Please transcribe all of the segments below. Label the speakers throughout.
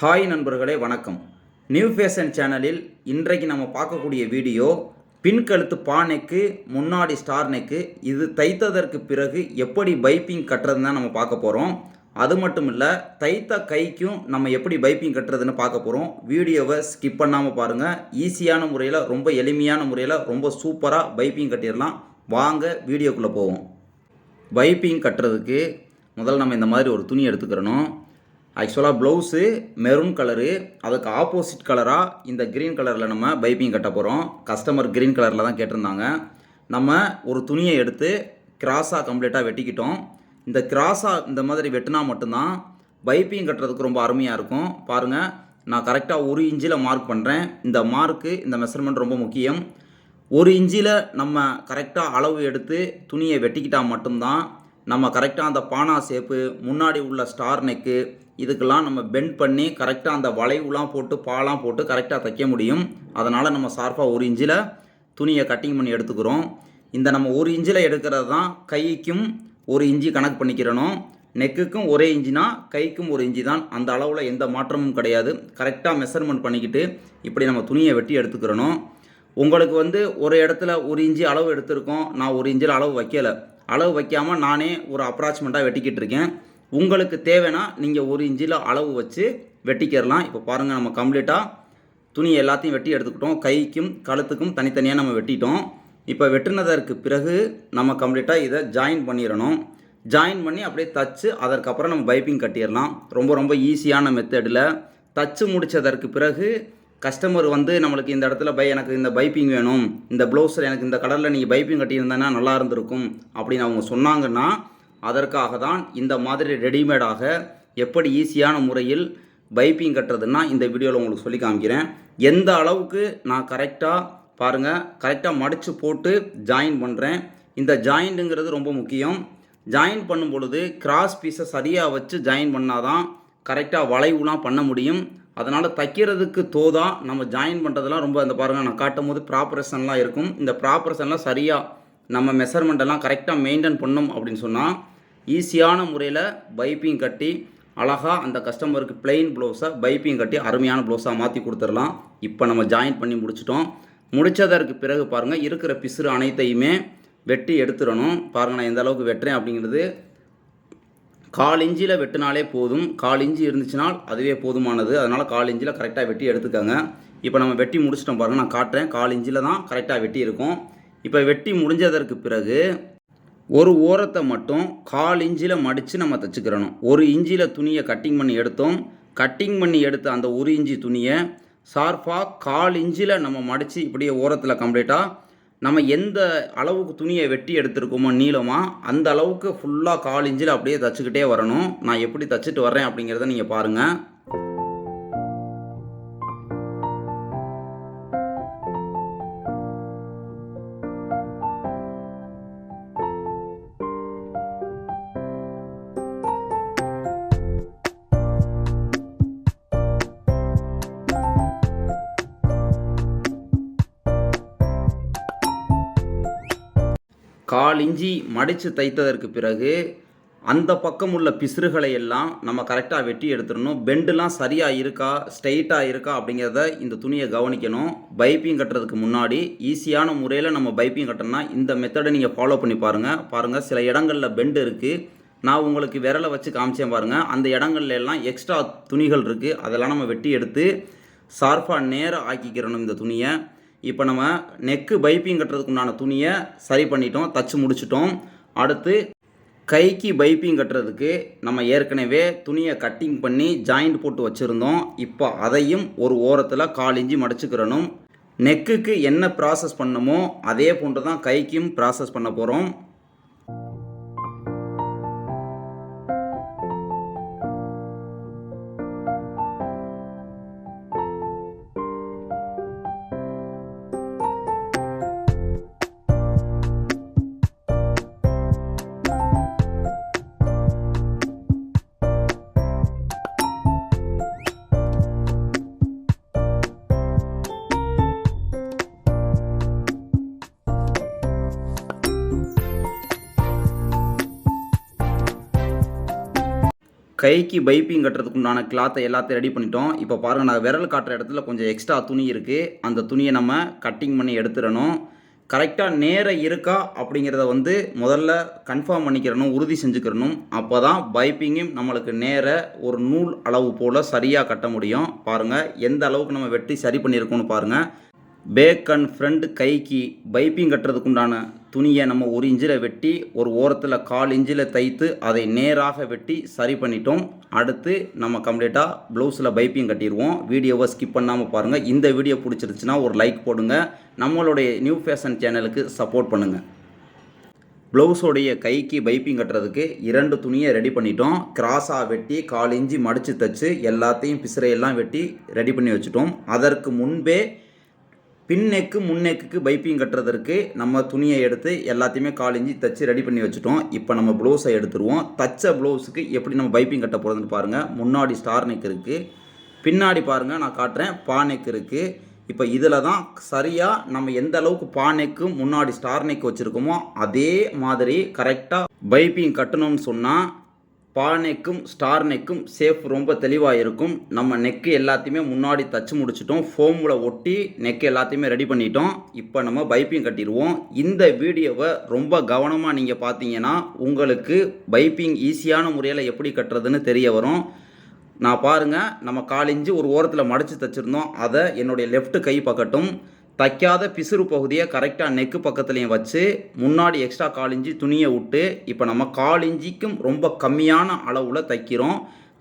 Speaker 1: Hi நண்பர்களே வணக்கம். New fashion சேனலில் இன்றைக்கு நம்ம பார்க்கக்கூடிய வீடியோ பின்கழுத்து பானைக்கு முன்னாடி ஸ்டார் நெக்கு இது தைத்ததற்கு பிறகு எப்படி பைப்பிங் கட்டுறதுன்னு தான் நம்ம பார்க்க போகிறோம் அது மட்டும் இல்லை தைத்த கைக்கும் நம்ம எப்படி பைப்பிங் கட்டுறதுன்னு பார்க்க போகிறோம் வீடியோவை ஸ்கிப் பண்ணாமல் பாருங்கள் ஈஸியான முறையில் ரொம்ப எளிமையான முறையில் ரொம்ப சூப்பராக பைப்பிங் கட்டிடலாம். வாங்க வீடியோக்குள்ளே போவோம். பைப்பிங் கட்டுறதுக்கு முதல்ல நம்ம இந்த மாதிரி ஒரு துணி எடுத்துக்கிறணும். ஆக்சுவலாக ப்ளவுஸு மெரூன் கலரு அதுக்கு ஆப்போசிட் கலராக இந்த க்ரீன் கலரில் நம்ம பைப்பிங் கட்ட போகிறோம் கஸ்டமர் க்ரீன் கலரில் தான் கேட்டிருந்தாங்க. நம்ம ஒரு துணியை எடுத்து கிராஸாக கம்ப்ளீட்டாக வெட்டிக்கிட்டோம். இந்த கிராஸாக இந்த மாதிரி வெட்டினா மட்டும்தான் பைப்பிங் கட்டுறதுக்கு ரொம்ப அருமையாக இருக்கும். பாருங்கள் நான் கரெக்டாக ஒரு இன்ச்சில் மார்க் பண்ணுறேன் இந்த மார்க்கு இந்த மெஷர்மெண்ட் ரொம்ப முக்கியம். ஒரு இன்ச்சில் நம்ம கரெக்டாக அளவு எடுத்து துணியை வெட்டிக்கிட்டால் மட்டும்தான் நம்ம கரெக்டாக அந்த பானா ஷேப்பு முன்னாடி உள்ள ஸ்டார் நெக்கு இதுக்கெல்லாம் நம்ம பெண்ட் பண்ணி கரெக்டாக அந்த வளைவுலாம் போட்டு பாலாம் போட்டு கரெக்டாக தைக்க முடியும். அதனால் நம்ம ஷார்ப்பாக ஒரு இன்ச்சில் துணியை கட்டிங் பண்ணி எடுத்துக்கிறோம். இந்த நம்ம ஒரு இன்ச்சில் எடுக்கிறது தான் கைக்கும் ஒரு இஞ்சி கணக்கு பண்ணிக்கிறணும். நெக்குக்கும் ஒரே இன்ச்சினா கைக்கும் ஒரு இஞ்சி தான். அந்த அளவில் எந்த மாற்றமும் கிடையாது. கரெக்டாக மெஷர்மெண்ட் பண்ணிக்கிட்டு இப்படி நம்ம துணியை வெட்டி எடுத்துக்கிறணும். உங்களுக்கு வந்து ஒரு இடத்துல ஒரு இஞ்சி அளவு எடுத்திருக்கோம். நான் ஒரு இஞ்சில் அளவு வைக்கலை. அளவு வைக்காமல் நானே ஒரு அப்ராச்மெண்ட்டாக வெட்டிக்கிட்டு இருக்கேன். உங்களுக்கு தேவைன்னா நீங்கள் ஒரு இன்ச்சில் அளவு வச்சு வெட்டிக்கிறலாம். இப்போ பாருங்கள் நம்ம கம்ப்ளீட்டாக துணி எல்லாத்தையும் வெட்டி எடுத்துக்கிட்டோம். கைக்கும் கழுத்துக்கும் தனித்தனியாக நம்ம வெட்டிட்டோம். இப்போ வெட்டினதற்கு பிறகு நம்ம கம்ப்ளீட்டாக இதை ஜாயின் பண்ணிடணும் ஜாயின் பண்ணி அப்படியே தச்சு அதற்கப்புறம் நம்ம பைப்பிங் கட்டிடலாம் ரொம்ப ரொம்ப ஈஸியான மெத்தடில் தச்சு முடித்ததற்கு பிறகு கஸ்டமர் வந்து நம்மளுக்கு இந்த இடத்துல பை எனக்கு இந்த பைப்பிங் வேணும். இந்த ப்ளவுஸில் எனக்கு இந்த கலரில் நீங்கள் பைப்பிங் கட்டியிருந்தேன்னா நல்லா இருந்திருக்கும் அப்படின்னு அவங்க சொன்னாங்கன்னா அதற்காக தான் இந்த மாதிரி ரெடிமேடாக எப்படி ஈஸியான முறையில் பைப்பிங் கட்டுறதுன்னா இந்த வீடியோவில் உங்களுக்கு சொல்லி காமிக்கிறேன். எந்த அளவுக்கு நான் கரெக்டாக பாருங்கள் கரெக்டாக மடித்து போட்டு ஜாயின் பண்ணுறேன் இந்த ஜாயிண்ட்டுங்கிறது ரொம்ப முக்கியம். ஜாயின் பண்ணும் பொழுது கிராஸ் பீஸை சரியாக வச்சு ஜாயின் பண்ணால் தான் கரெக்டாக வளைவுலாம் பண்ண முடியும். அதனால் தைக்கிறதுக்கு தோதா நம்ம ஜாயின் பண்ணுறதுலாம் ரொம்ப அந்த பாருங்கள் நான் காட்டும் போது ப்ராப்பரேஷன்லாம் இருக்கும். இந்த ப்ராப்பரேஷன்லாம் சரியாக நம்ம மெஷர்மெண்ட்டெல்லாம் கரெக்டாக மெயின்டைன் பண்ணோம் அப்படின்னு சொன்னால் ஈஸியான முறையில் பைப்பிங் கட்டி அழகாக அந்த கஸ்டமருக்கு பிளெயின் ப்ளவுஸை பைப்பிங் கட்டி அருமையான ப்ளவுஸாக மாற்றி கொடுத்துடலாம். இப்போ நம்ம ஜாயின் பண்ணி முடிச்சிட்டோம். முடித்ததற்கு பிறகு பாருங்கள் இருக்கிற பிசுறு அனைத்தையுமே வெட்டி எடுத்துடணும். பாருங்கள் நான் எந்த அளவுக்கு வெட்டுறேன் அப்படிங்கிறது கால் இஞ்சியில் வெட்டினாலே போதும். கால் இஞ்சி இருந்துச்சுனால் அதுவே போதுமானது. அதனால் கால் இஞ்சியில் கரெக்டாக வெட்டி எடுத்துக்கோங்க. இப்போ நம்ம வெட்டி முடிச்சிட்டோம் பாருங்கள் நான் காட்டுறேன். கால் இஞ்சியில் தான் கரெக்டாக வெட்டி இருக்கும். இப்போ வெட்டி முடிஞ்சதற்கு பிறகு ஒரு ஓரத்தை மட்டும் கால் இஞ்சில் மடித்து நம்ம தைச்சிக்கிறணும். ஒரு இஞ்சியில் துணியை கட்டிங் பண்ணி எடுத்தோம். கட்டிங் பண்ணி எடுத்த அந்த ஒரு இஞ்சி துணியை ஷார்ப்பாக கால் இஞ்சில் நம்ம மடித்து இப்படியே ஓரத்தில் கம்ப்ளீட்டாக நம்ம எந்த அளவுக்கு துணியை வெட்டி எடுத்திருக்கோமோ நீளமாக அந்த அளவுக்கு ஃபுல்லாக கால் இஞ்சில் அப்படியே தச்சுக்கிட்டே வரணும். நான் எப்படி தச்சுட்டு வரேன் அப்படிங்கிறத நீங்கள் பாருங்கள் கால் இஞ்சி மடித்து தைத்ததற்கு பிறகு அந்த பக்கம் உள்ள பிசுறுகளை எல்லாம் நம்ம கரெக்டாக வெட்டி எடுத்துடணும். பெண்டுலாம் சரியாக இருக்கா ஸ்ட்ரைட்டாக இருக்கா அப்படிங்கிறத இந்த துணியை கவனிக்கணும். பைப்பிங் கட்டுறதுக்கு முன்னாடி ஈஸியான முறையில் நம்ம பைப்பிங் கட்டணும்னா இந்த மெத்தடை நீங்கள் ஃபாலோ பண்ணி பாருங்கள் பாருங்கள் சில இடங்களில் பெண்டு இருக்குது நான் உங்களுக்கு விரலை வச்சு காமிச்சேன் பாருங்கள் அந்த இடங்கள்ல எல்லாம் எக்ஸ்ட்ரா துணிகள் இருக்குது அதெல்லாம் நம்ம வெட்டி எடுத்து ஷார்ப்பாக நேராக ஆக்கிக்கிறணும் இந்த துணியை. இப்போ நம்ம நெக்கு பைப்பிங் கட்டுறதுக்கு உண்டான துணியை சரி பண்ணிட்டோம் தச்சு முடிச்சிட்டோம். அடுத்து கைக்கு பைப்பிங் கட்டுறதுக்கு நம்ம ஏற்கனவே துணியை கட்டிங் பண்ணி ஜாயிண்ட் போட்டு வச்சுருந்தோம். இப்போ அதையும் ஒரு ஓரத்தில் கால் இஞ்சி மடிச்சுக்கிறணும். நெக்குக்கு என்ன ப்ராசஸ் பண்ணமோ அதே போன்று தான் கைக்கும் ப்ராசஸ் பண்ண போகிறோம் கைக்கு பைப்பிங் கட்டுறதுக்கு உண்டான கிளாத்தை எல்லாத்தையும் ரெடி பண்ணிட்டோம். இப்போ பாருங்கள் நான் விரல் காட்டுற இடத்துல கொஞ்சம் எக்ஸ்ட்ரா துணி இருக்குது அந்த துணியை நம்ம கட்டிங் பண்ணி எடுத்துடணும். கரெக்டாக நேராக இருக்கா அப்படிங்கிறத வந்து முதல்ல கன்ஃபார்ம் பண்ணிக்கிறணும் உறுதி செஞ்சுக்கிறணும். அப்போ தான் பைப்பிங்கும் நம்மளுக்கு நேர ஒரு நூல் அளவு போல் சரியாக கட்ட முடியும். பாருங்கள் எந்த அளவுக்கு நம்ம வெட்டி சரி பண்ணியிருக்கோம்னு பாருங்கள் பேக் அண்ட் ஃப்ரண்ட் கைக்கு பைப்பிங் கட்டுறதுக்குண்டான துணியை நம்ம ஒரு இஞ்சில் வெட்டி ஒரு ஓரத்தில் கால் இஞ்சில் தைத்து அதை நேராக வெட்டி சரி பண்ணிட்டோம். அடுத்து நம்ம கம்ப்ளீட்டாக ப்ளவுஸில் பைப்பிங் கட்டிடுவோம். வீடியோவை ஸ்கிப் பண்ணாமல் பாருங்கள் இந்த வீடியோ பிடிச்சிருச்சுன்னா ஒரு லைக் போடுங்க. நம்மளுடைய நியூ ஃபேஷன் சேனலுக்கு சப்போர்ட் பண்ணுங்கள் ப்ளவுஸோடைய கைக்கு பைப்பிங் கட்டுறதுக்கு இரண்டு துணியை ரெடி பண்ணிட்டோம். கிராஸாக வெட்டி கால் இஞ்சி மடித்து தைச்சு எல்லாத்தையும் பிசிறையெல்லாம் வெட்டி ரெடி பண்ணி வச்சுட்டோம். அதற்கு முன்பே பின் நெக்கு முன் நெக்குக்கு பைப்பிங் கட்டுறதற்கு நம்ம துணியை எடுத்து எல்லாத்தையுமே காலிஞ்சி தச்சு ரெடி பண்ணி வச்சுட்டோம். இப்போ நம்ம ப்ளவுஸை எடுத்துருவோம். தச்ச ப்ளவுஸுக்கு எப்படி நம்ம பைப்பிங் கட்ட போகிறதுன்னு பாருங்கள் முன்னாடி ஸ்டார் நெக் இருக்குது பின்னாடி பாருங்கள் நான் காட்டுறேன். பா நெக் இருக்குது இப்போ இதில் தான் சரியாக நம்ம எந்த அளவுக்கு பா நெக்கு முன்னாடி ஸ்டார் நெக் வச்சுருக்கோமோ அதே மாதிரி கரெக்டாக பைப்பிங் கட்டணும்னு சொன்னால் பா நெக்கும் ஸ்டார் நெக்கும் சேஃப் ரொம்ப தெளிவாக இருக்கும் நம்ம நெக்கு எல்லாத்தையுமே முன்னாடி தச்சு முடிச்சிட்டோம். ஃபோமில் ஒட்டி நெக் எல்லாத்தையுமே ரெடி பண்ணிட்டோம். இப்போ நம்ம பைப்பிங் கட்டிடுவோம். இந்த வீடியோவை ரொம்ப கவனமாக நீங்கள் பார்த்தீங்கன்னா உங்களுக்கு பைப்பிங் ஈஸியான முறையில் எப்படி கட்டுறதுன்னு தெரிய வரும். நான் பாருங்கள் நம்ம காலிஞ்சு ஒரு ஓரத்தில் மடித்து தச்சுருந்தோம். அதை என்னுடைய லெஃப்ட் கை பக்கட்டும் தைக்காத பிசுறு பகுதியை கரெக்டாக நெக்கு பக்கத்துலேயும் வச்சு முன்னாடி எக்ஸ்ட்ரா கால் இஞ்சி துணியை விட்டு இப்போ நம்ம கால் இஞ்சிக்கும் ரொம்ப கம்மியான அளவில் தைக்கிறோம்.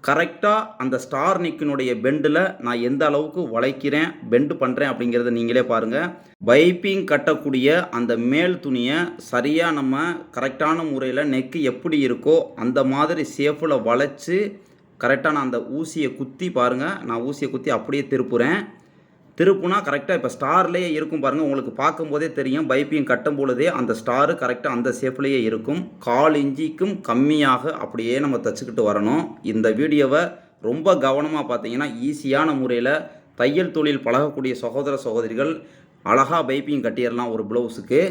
Speaker 1: கரெக்டாக அந்த ஸ்டார் நெக்கினுடைய பெண்டில் நான் எந்த அளவுக்கு வளைக்கிறேன் பெண்டு பண்ணுறேன் அப்படிங்கிறத நீங்களே பாருங்கள் பைப்பிங் கட்டக்கூடிய அந்த மேல் துணியை சரியாக நம்ம கரெக்டான முறையில் நெக்கு எப்படி இருக்கோ அந்த மாதிரி சேஃபில் வளைச்சு கரெக்டாக நான் அந்த ஊசியை குத்தி பாருங்கள் நான் ஊசியை குத்தி அப்படியே திருப்புறேன். திருப்புனா கரெக்டாக இப்போ ஸ்டார்லேயே இருக்கும் பாருங்கள் உங்களுக்கு பார்க்கும்போதே தெரியும். பைப்பிங் கட்டும் பொழுதே அந்த ஸ்டாரு கரெக்டாக அந்த ஷேப்லேயே இருக்கும். கால் இஞ்சிக்கும் கம்மியாக அப்படியே நம்ம தச்சுக்கிட்டு வரணும். இந்த வீடியோவை ரொம்ப கவனமாக பார்த்தீங்கன்னா ஈஸியான முறையில் தையல் தொழில் பழகக்கூடிய சகோதர சகோதரிகள் அழகாக பைப்பிங் கட்டிடலாம் ஒரு ப்ளவுஸுக்கு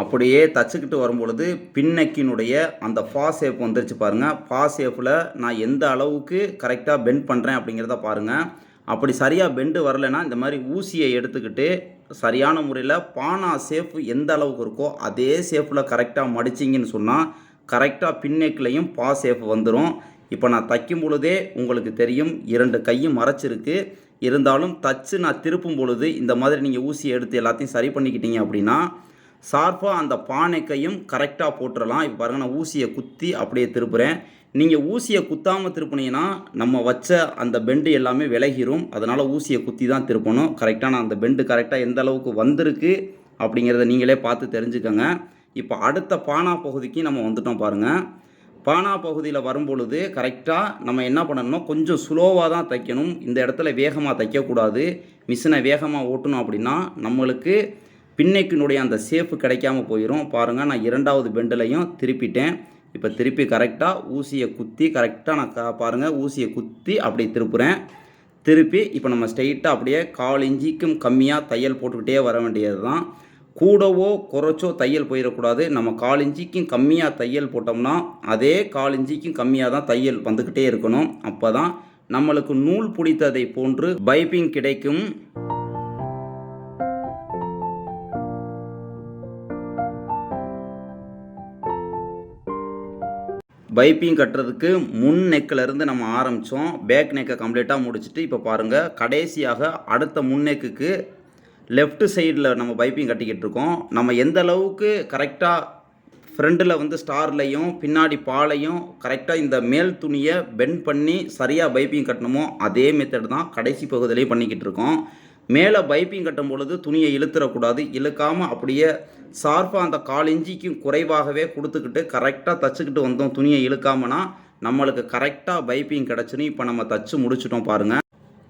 Speaker 1: அப்படியே தச்சுக்கிட்டு வரும்பொழுது பின்னக்கினுடைய அந்த ஃபா ஷேப் வந்துருச்சு பாருங்கள் ஃபா ஷேப்பில் நான் எந்த அளவுக்கு கரெக்டாக பெண்ட் பண்ணுறேன் அப்படிங்கிறத பாருங்கள் அப்படி சரியாக பெண்டு வரலைன்னா இந்த மாதிரி ஊசியை எடுத்துக்கிட்டு சரியான முறையில் பானா சேஃப் எந்த அளவுக்கு இருக்கோ அதே சேஃபில் கரெக்டாக மடிச்சிங்கன்னு சொன்னால் கரெக்டாக பின்னெக்லையும் பா சேஃப் வந்துடும் இப்போ நான் தைக்கும் பொழுதே உங்களுக்கு தெரியும் இரண்டு கையும் மறைச்சிருக்கு. இருந்தாலும் தச்சு நான் திருப்பும் பொழுது இந்த மாதிரி நீங்கள் ஊசியை எடுத்து எல்லாத்தையும் சரி பண்ணிக்கிட்டீங்க அப்படின்னா ஷார்ப்பாக அந்த பானைக்கையும் கரெக்டாக போட்டுடலாம் இப்போ பாருங்கள் நான் ஊசியை குத்தி அப்படியே திருப்புறேன். நீங்கள் ஊசியை குத்தாமல் திருப்புனீங்கன்னா நம்ம வச்ச அந்த பெண்டு எல்லாமே விலகிரும். அதனால் ஊசியை குத்தி தான் திருப்பணும். கரெக்டாக நான் அந்த பெண்டு கரெக்டாக எந்த அளவுக்கு வந்திருக்கு அப்படிங்கிறத நீங்களே பார்த்து தெரிஞ்சுக்கோங்க. இப்போ அடுத்த பானா பகுதிக்கு நம்ம வந்துட்டோம் பாருங்கள் பானா பகுதியில் வரும்பொழுது கரெக்டாக நம்ம என்ன பண்ணணும் கொஞ்சம் ஸ்லோவாக தான் தைக்கணும். இந்த இடத்துல வேகமாக தைக்கக்கூடாது. மிஷினை வேகமாக ஓட்டணும் அப்படின்னா நம்மளுக்கு பின்னைக்கினுடைய அந்த சேஃபு கிடைக்காம போயிடும் பாருங்கள் நான் இரண்டாவது பெண்டிலையும் திருப்பிட்டேன். இப்போ திருப்பி கரெக்டாக ஊசியை குத்தி கரெக்டாக நான் கா பாருங்கள் ஊசியை குத்தி அப்படியே திருப்புறேன். திருப்பி இப்போ நம்ம ஸ்ட்ரெயிட்டாக அப்படியே கால் இஞ்சிக்கும் கம்மியாக தையல் போட்டுக்கிட்டே வர வேண்டியது தான் கூடவோ குறைச்சோ தையல் போயிடக்கூடாது. நம்ம கால் இஞ்சிக்கும் கம்மியாக தையல் போட்டோம்னா அதே கால் இஞ்சிக்கும் கம்மியாக தான் தையல் வந்துக்கிட்டே இருக்கணும். அப்போ தான் நம்மளுக்கு நூல் பிடித்ததை போன்று பைப்பிங் கிடைக்கும். பைப்பிங் கட்டுறதுக்கு முன் நெக்கிலேருந்து நம்ம ஆரம்பித்தோம் பேக் நெக்கை கம்ப்ளீட்டாக முடிச்சுட்டு இப்போ பாருங்கள் கடைசியாக அடுத்த முன் நெக்குக்கு லெஃப்ட் சைடில் நம்ம பைப்பிங் கட்டிக்கிட்டு இருக்கோம். நம்ம எந்த அளவுக்கு கரெக்டாக ஃப்ரண்டில் வந்து ஸ்டார்லையும் பின்னாடி பாலையும் கரெக்டாக இந்த மேல் துணியை பெண்ட் பண்ணி சரியாக பைப்பிங் கட்டணுமோ அதே மெத்தட் தான் கடைசி பகுதியிலையும் பண்ணிக்கிட்டு இருக்கோம். மேலே பைப்பிங் கட்டும் பொழுது துணியை இழுத்துறக்கூடாது. இழுக்காமல் அப்படியே சார்பாக அந்த கால் இஞ்சிக்கும் குறைவாகவே கொடுத்துக்கிட்டு கரெக்டாக தச்சுக்கிட்டு வந்தோம். துணியை இழுக்காமனா நம்மளுக்கு கரெக்டாக பைப்பிங் கிடச்சிரும் இப்போ நம்ம தச்சு முடிச்சிட்டோம் பாருங்கள்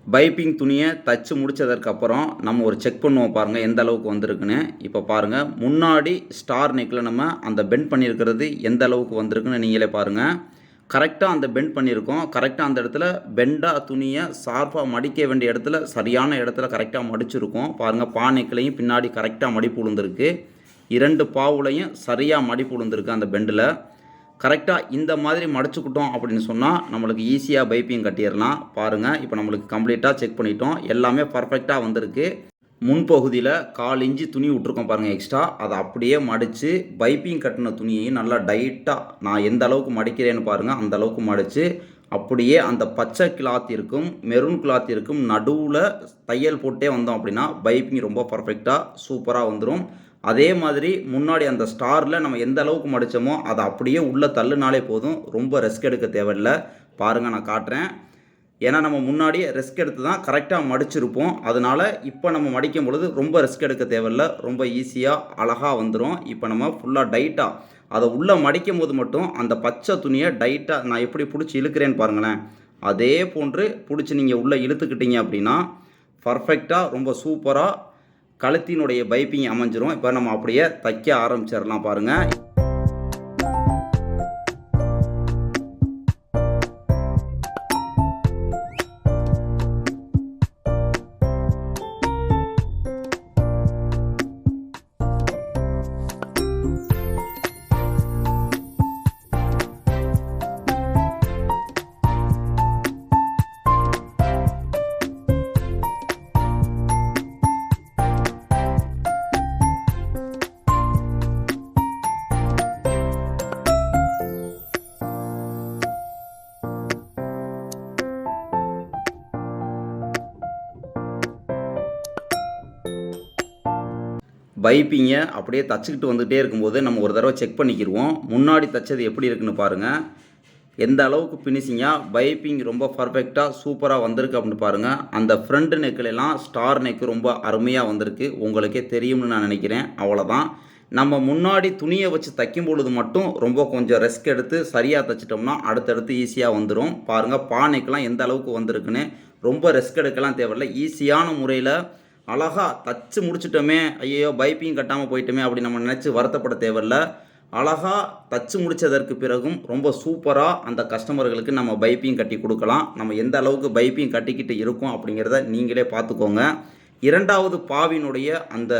Speaker 1: பைப்பிங் துணியை தச்சு முடித்ததற்கப்புறம் நம்ம ஒரு செக் பண்ணுவோம் பாருங்கள் எந்த அளவுக்கு வந்திருக்குன்னு. இப்போ பாருங்கள் முன்னாடி ஸ்டார் நெக்கில் நம்ம அந்த பெண்ட் பண்ணியிருக்கிறது எந்த அளவுக்கு வந்திருக்குன்னு நீங்களே பாருங்கள் கரெக்டாக அந்த பெண்ட் பண்ணியிருக்கோம். கரெக்டாக அந்த இடத்துல பெண்டாக துணியை சார்பாக மடிக்க வேண்டிய இடத்துல சரியான இடத்துல கரெக்டாக மடிச்சிருக்கோம். பாருங்கள் பானைக்களையும் பின்னாடி கரெக்டாக மடிப்பு விழுந்திருக்கு இரண்டு பாவுலையும் சரியாக மடிப்பு விழுந்திருக்கு அந்த பெண்டில். கரெக்டாக இந்த மாதிரி மடிச்சுக்கிட்டோம் அப்படின்னு சொன்னால் நம்மளுக்கு ஈஸியாக பைப்பிங் கட்டிடலாம். பாருங்கள் இப்போ நம்மளுக்கு கம்ப்ளீட்டாக செக் பண்ணிட்டோம். எல்லாமே பர்ஃபெக்டாக வந்திருக்கு. முன்பகுதியில் கால் இன்ச்சு துணி விட்ருக்கோம் பாருங்கள் எக்ஸ்ட்ரா அதை அப்படியே மடித்து பைப்பிங் கட்டின துணியையும் நல்லா டைட்டாக நான் எந்த அளவுக்கு மடிக்கிறேன்னு பாருங்கள் அந்த அளவுக்கு மடித்து அப்படியே அந்த பச்சை கிளாத் இருக்கும் மெரூன் கிளாத் இருக்கும் நடுவில் தையல் போட்டே வந்தோம் அப்படின்னா பைப்பிங் ரொம்ப பர்ஃபெக்டாக சூப்பராக வந்துடும் அதே மாதிரி முன்னாடி அந்த ஸ்டாரில் நம்ம எந்த அளவுக்கு மடித்தோமோ அதை அப்படியே உள்ளே தள்ளுனாலே போதும். ரொம்ப ரெஸ்க் எடுக்க தேவையில்லை. பாருங்கள் நான் காட்டுறேன். ஏன்னா நம்ம முன்னாடியே ரெஸ்க் எடுத்து தான் கரெக்டாக மடிச்சிருப்போம். அதனால் இப்போ நம்ம மடிக்கும் பொழுது ரொம்ப ரெஸ்க் எடுக்க தேவையில்ல. ரொம்ப ஈஸியாக அழகாக வந்துடும் இப்போ நம்ம ஃபுல்லாக டைட்டாக அதை உள்ளே மடிக்கும் போது மட்டும் அந்த பச்சை துணியை டைட்டாக நான் எப்படி பிடிச்சி இழுக்கிறேன்னு பாருங்களேன். அதே போன்று பிடிச்சி நீங்கள் உள்ளே இழுத்துக்கிட்டீங்க அப்படின்னா பர்ஃபெக்டாக ரொம்ப சூப்பராக கழுத்தினுடைய பைப்பிங் அமைஞ்சிரும். இப்போ நம்ம அப்படியே தைக்க ஆரம்பிச்சிடலாம் பாருங்கள் பைப்பிங்கை அப்படியே தச்சுக்கிட்டு வந்துகிட்டே இருக்கும்போது நம்ம ஒரு தடவை செக் பண்ணிக்கிடுவோம் முன்னாடி தச்சது எப்படி இருக்குன்னு பாருங்கள் எந்த அளவுக்கு ஃபினிஷிங்காக பைப்பிங் ரொம்ப பர்ஃபெக்டாக சூப்பராக வந்திருக்கு அப்படின்னு பாருங்கள் அந்த ஃப்ரண்ட் நெக்கிலெல்லாம் ஸ்டார் நெக்கு ரொம்ப அருமையாக வந்திருக்கு. உங்களுக்கே தெரியும்னு நான் நினைக்கிறேன். அவ்வளோதான் நம்ம முன்னாடி துணியை வச்சு தைக்கும் பொழுது மட்டும் ரொம்ப கொஞ்சம் ரெஸ்க் எடுத்து சரியாக தைச்சிட்டோம்னா அடுத்தடுத்து ஈஸியாக வந்துடும் பாருங்கள் பானைக்கெலாம் எந்த அளவுக்கு வந்திருக்குன்னு ரொம்ப ரெஸ்க் எடுக்கலாம் தேவையில்லை. ஈஸியான முறையில் அழகாக தச்சு முடிச்சிட்டோமே ஐயோ பைப்பிங் கட்டாமல் போயிட்டோமே அப்படி நம்ம நினச்சி வருத்தப்பட தேவையில்ல. அழகாக தச்சு முடித்ததற்கு பிறகும் ரொம்ப சூப்பராக அந்த கஸ்டமர்களுக்கு நம்ம பைப்பிங் கட்டி கொடுக்கலாம். நம்ம எந்த அளவுக்கு பைப்பிங் கட்டிக்கிட்டு இருக்கோம் அப்படிங்கிறத நீங்களே பார்த்துக்கோங்க. இரண்டாவது பாவினுடைய அந்த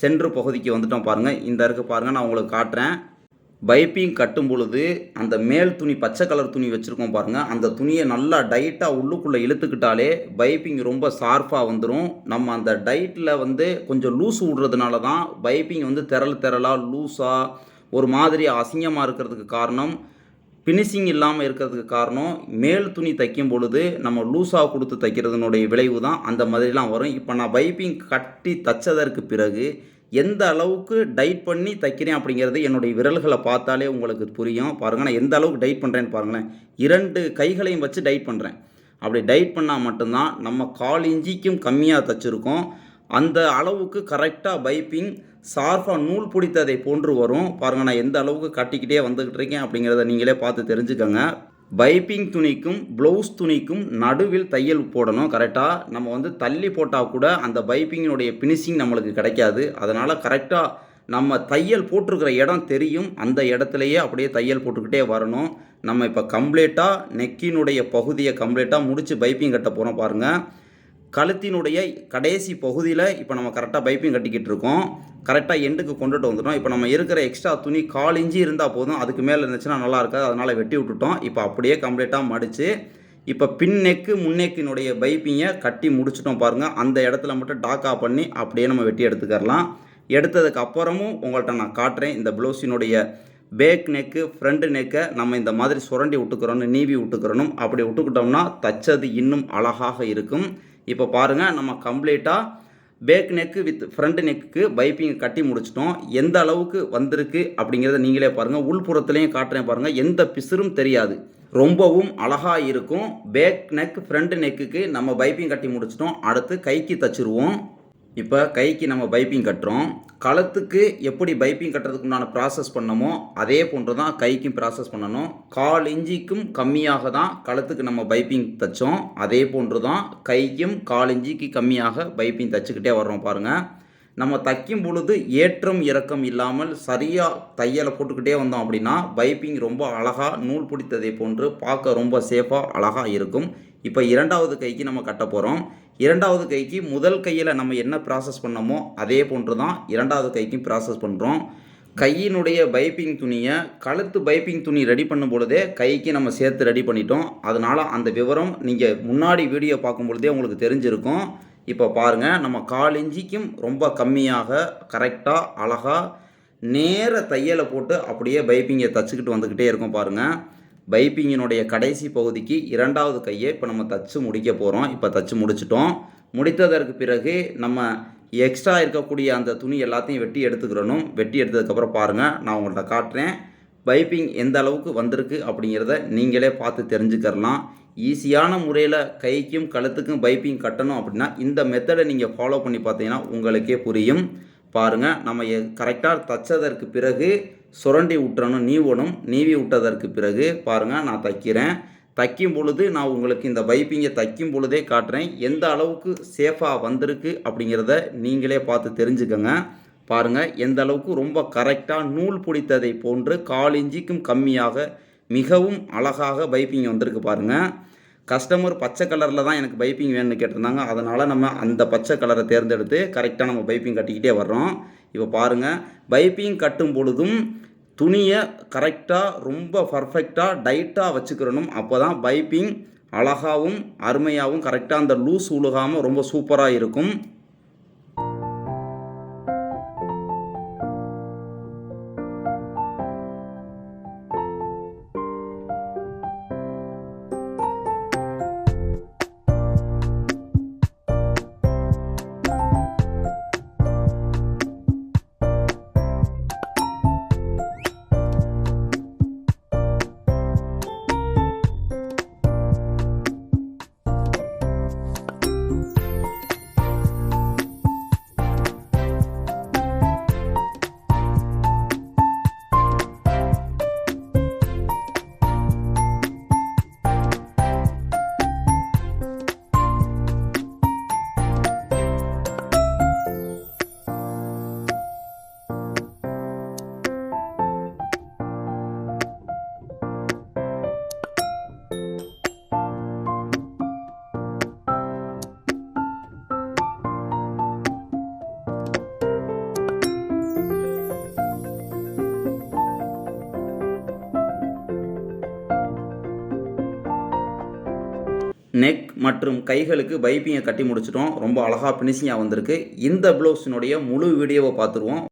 Speaker 1: சென்று பகுதிக்கு வந்துட்டோம் பாருங்கள் இந்த இருக்கு பாருங்கள் நான் உங்களுக்கு காட்டுறேன். பைப்பிங் கட்டும் பொழுது அந்த மேல் துணி பச்சை கலர் துணி வச்சுருக்கோம் பாருங்கள் அந்த துணியை நல்லா டைட்டாக உள்ளுக்குள்ளே இழுத்துக்கிட்டாலே பைப்பிங் ரொம்ப ஷார்ப்பாக வந்துடும் நம்ம அந்த டைட்டில் வந்து கொஞ்சம் லூஸ் விடுறதுனால தான் பைப்பிங் வந்து திரள் திரளாக லூஸாக ஒரு மாதிரி அசிங்கமாக இருக்கிறதுக்கு காரணம். ஃபினிஷிங் இல்லாமல் இருக்கிறதுக்கு காரணம். மேல் துணி தைக்கும் பொழுது நம்ம லூஸாக கொடுத்து தைக்கிறதுனுடைய விளைவு தான் அந்த மாதிரிலாம் வரும். இப்போ நான் பைப்பிங் கட்டி தைச்சதற்கு பிறகு எந்த அளவுக்கு டைட் பண்ணி தைக்கிறேன் அப்படிங்கிறது என்னுடைய விரல்களை பார்த்தாலே உங்களுக்கு புரியும். பாருங்கள் நான் எந்த அளவுக்கு டைட் பண்ணுறேன்னு பாருங்களேன். இரண்டு கைகளையும் வச்சு டைட் பண்ணுறேன் அப்படி டைட் பண்ணால் மட்டும்தான் நம்ம கால் இஞ்சிக்கும் கம்மியாக தைச்சிருக்கோம். அந்த அளவுக்கு கரெக்டாக பைப்பிங் சார்பாக நூல் பிடித்ததை போன்று வரும். பாருங்கள் நான் எந்த அளவுக்கு கட்டிக்கிட்டே வந்துக்கிட்டு இருக்கேன் அப்படிங்கிறத நீங்களே பார்த்து தெரிஞ்சுக்கோங்க. பைப்பிங் துணிக்கும் ப்ளவுஸ் துணிக்கும் நடுவில் தையல் போடணும் கரெக்டாக நம்ம வந்து தள்ளி போட்டால் கூட அந்த பைப்பிங்கினுடைய ஃபினிஷிங் நம்மளுக்கு கிடைக்காது. அதனால் கரெக்டாக நம்ம தையல் போட்டிருக்கிற இடம் தெரியும். அந்த இடத்துலையே அப்படியே தையல் போட்டுக்கிட்டே வரணும். நம்ம இப்போ கம்ப்ளீட்டாக நெக்கினுடைய பகுதியை கம்ப்ளீட்டாக முடித்து பைப்பிங் கட்ட போகிறோம் பாருங்கள் கழுத்தினுடைய கடைசி பகுதியில் இப்போ நம்ம கரெக்டாக பைப்பிங் கட்டிக்கிட்டு இருக்கோம். கரெக்டாக எண்டுக்கு கொண்டுட்டு வந்துட்டோம். இப்போ நம்ம இருக்கிற எக்ஸ்ட்ரா துணி கால் இஞ்சி இருந்தால் போதும். அதுக்கு மேலே இருந்துச்சுன்னா நல்லா இருக்காது. அதனால் வெட்டி விட்டுட்டோம். இப்போ அப்படியே கம்ப்ளீட்டாக மடித்து இப்போ பின் நெக்கு முன்னெக்கினுடைய பைப்பிங்கை கட்டி முடிச்சிட்டோம் பாருங்கள் அந்த இடத்துல மட்டும் டாக்கா பண்ணி அப்படியே நம்ம வெட்டி எடுத்துக்கரலாம். எடுத்ததுக்கு அப்புறமும் உங்கள்கிட்ட நான் காட்டுறேன். இந்த ப்ளவுஸினுடைய பேக் நெக்கு ஃப்ரண்ட் நெக்கை நம்ம இந்த மாதிரி சுரண்டி விட்டுக்கிறோன்னு நீவி விட்டுக்கிறணும் அப்படி விட்டுக்கிட்டோம்னா தச்சது இன்னும் அழகாக இருக்கும். இப்போ பாருங்கள் நம்ம கம்ப்ளீட்டாக பேக் நெக்கு வித் ஃப்ரண்ட் நெக்குக்கு பைப்பிங் கட்டி முடிச்சிட்டோம். எந்த அளவுக்கு வந்திருக்கு அப்படிங்கிறத நீங்களே பாருங்கள் உள்புறத்துலேயும் காட்டுறேன் பாருங்கள் எந்த பிசுரும் தெரியாது. ரொம்பவும் அழகாக இருக்கும். பேக் நெக் ஃப்ரண்ட் நெக்குக்கு நம்ம பைப்பிங் கட்டி முடிச்சிட்டோம். அடுத்து கைக்கு தச்சிருவோம். இப்போ கைக்கு நம்ம பைப்பிங் கட்டுறோம். களத்துக்கு எப்படி பைப்பிங் கட்டுறதுக்கு உண்டான ப்ராசஸ் பண்ணமோ அதே போன்று தான் கைக்கும் ப்ராசஸ் பண்ணணும். கால் இஞ்சிக்கும் கம்மியாக தான் களத்துக்கு நம்ம பைப்பிங் தைச்சோம். அதே போன்று தான் கைக்கும் கால் இஞ்சிக்கு கம்மியாக பைப்பிங் தைச்சிக்கிட்டே வர்றோம் பாருங்கள் நம்ம தைக்கும் பொழுது ஏற்றம் இறக்கம் இல்லாமல் சரியாக தையலை போட்டுக்கிட்டே வந்தோம் அப்படின்னா பைப்பிங் ரொம்ப அழகாக நூல் பிடித்ததை போன்று பார்க்க ரொம்ப சேஃபாக அழகாக இருக்கும். இப்போ இரண்டாவது கைக்கு நம்ம கட்ட போகிறோம் இரண்டாவது கைக்கு முதல் கையில் நம்ம என்ன ப்ராசஸ் பண்ணமோ அதே போன்று தான் இரண்டாவது கைக்கும் ப்ராசஸ் பண்ணுறோம் கையினுடைய பைப்பிங் துணியை கழுத்து பைப்பிங் துணி ரெடி பண்ணும் பொழுதே கைக்கு நம்ம சேர்த்து ரெடி பண்ணிட்டோம். அதனால் அந்த விவரம் நீங்கள் முன்னாடி வீடியோ பார்க்கும் பொழுதே உங்களுக்கு தெரிஞ்சிருக்கும். இப்போ பாருங்கள் நம்ம கால் இஞ்சிக்கும் ரொம்ப கம்மியாக கரெக்டாக அழகாக நேர தையலை போட்டு அப்படியே பைப்பிங்கை தச்சுக்கிட்டு வந்துக்கிட்டே இருக்கும் பாருங்கள் பைப்பிங்கினுடைய கடைசி பகுதிக்கு இரண்டாவது கையை இப்போ நம்ம தச்சு முடிக்க போகிறோம் இப்போ தச்சு முடிச்சிட்டோம். முடித்ததற்கு பிறகு நம்ம எக்ஸ்ட்ரா இருக்கக்கூடிய அந்த துணி எல்லாத்தையும் வெட்டி எடுத்துக்கிறணும். வெட்டி எடுத்ததுக்கப்புறம் பாருங்கள் நான் உங்கள்கிட்ட காட்டுறேன். பைப்பிங் எந்த அளவுக்கு வந்திருக்கு அப்படிங்கிறத நீங்களே பார்த்து தெரிஞ்சுக்கிறலாம். ஈஸியான முறையில் கைக்கும் கழுத்துக்கும் பைப்பிங் கட்டணும் அப்படின்னா இந்த மெத்தடை நீங்கள் ஃபாலோ பண்ணி பார்த்தீங்கன்னா உங்களுக்கே புரியும். பாருங்கள் நம்ம கரெக்டாக தச்சதற்கு பிறகு சுரண்டி விட்டுறணும் நீவணும் நீவி விட்டதற்கு பிறகு பாருங்கள் நான் தைக்கிறேன். தைக்கும் பொழுது நான் உங்களுக்கு இந்த பைப்பிங்கை தைக்கும் பொழுதே காட்டுறேன். எந்த அளவுக்கு சேஃபாக வந்திருக்கு அப்படிங்கிறத நீங்களே பார்த்து தெரிஞ்சுக்கோங்க. பாருங்கள் எந்த அளவுக்கு ரொம்ப கரெக்டாக நூல் பிடித்ததை போன்று கால் இஞ்சிக்கும் கம்மியாக மிகவும் அழகாக பைப்பிங் வந்திருக்கு பாருங்கள் கஸ்டமர் பச்சை கலரில் தான் எனக்கு பைப்பிங் வேணும்னு கேட்டிருந்தாங்க. அதனால் நம்ம அந்த பச்சை கலரை தேர்ந்தெடுத்து கரெக்டாக நம்ம பைப்பிங் கட்டிக்கிட்டே வர்றோம். இப்போ பாருங்கள் பைப்பிங் கட்டும் பொழுதும் துணியை கரெக்டாக ரொம்ப பர்ஃபெக்டாக டைட்டாக வச்சுக்கிறணும். அப்போ தான் பைப்பிங் அழகாகவும் அருமையாகவும் கரெக்டாக அந்த லூஸ் உழுகாமல் ரொம்ப சூப்பராக இருக்கும். மற்றும் கைகளுக்கு பைப்பிங்கை கட்டி முடிச்சிட்டோம். ரொம்ப அழகாக ஃபினிஷிங்காக வந்திருக்கு. இந்த ப்ளவுஸினுடைய முழு வீடியோவை பார்த்துருவோம்.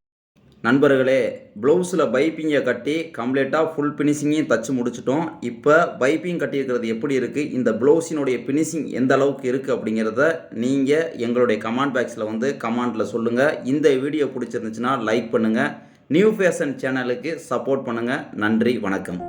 Speaker 1: நண்பர்களே ப்ளவுஸில் பைப்பிங்கை கட்டி கம்ப்ளீட்டாக ஃபுல் ஃபினிஷிங்கையும் தச்சு முடிச்சிட்டோம். இப்போ பைப்பிங் கட்டியிருக்கிறது எப்படி இருக்குது இந்த ப்ளவுஸினுடைய ஃபினிஷிங் எந்த அளவுக்கு இருக்குது அப்படிங்கிறத நீங்கள் எங்களுடைய கமெண்ட் பாக்ஸில் வந்து கமெண்டில் சொல்லுங்கள் இந்த வீடியோ பிடிச்சிருந்துச்சுன்னா லைக் பண்ணுங்கள் நியூ ஃபேஷன் சேனலுக்கு சப்போர்ட் பண்ணுங்கள் நன்றி வணக்கம்.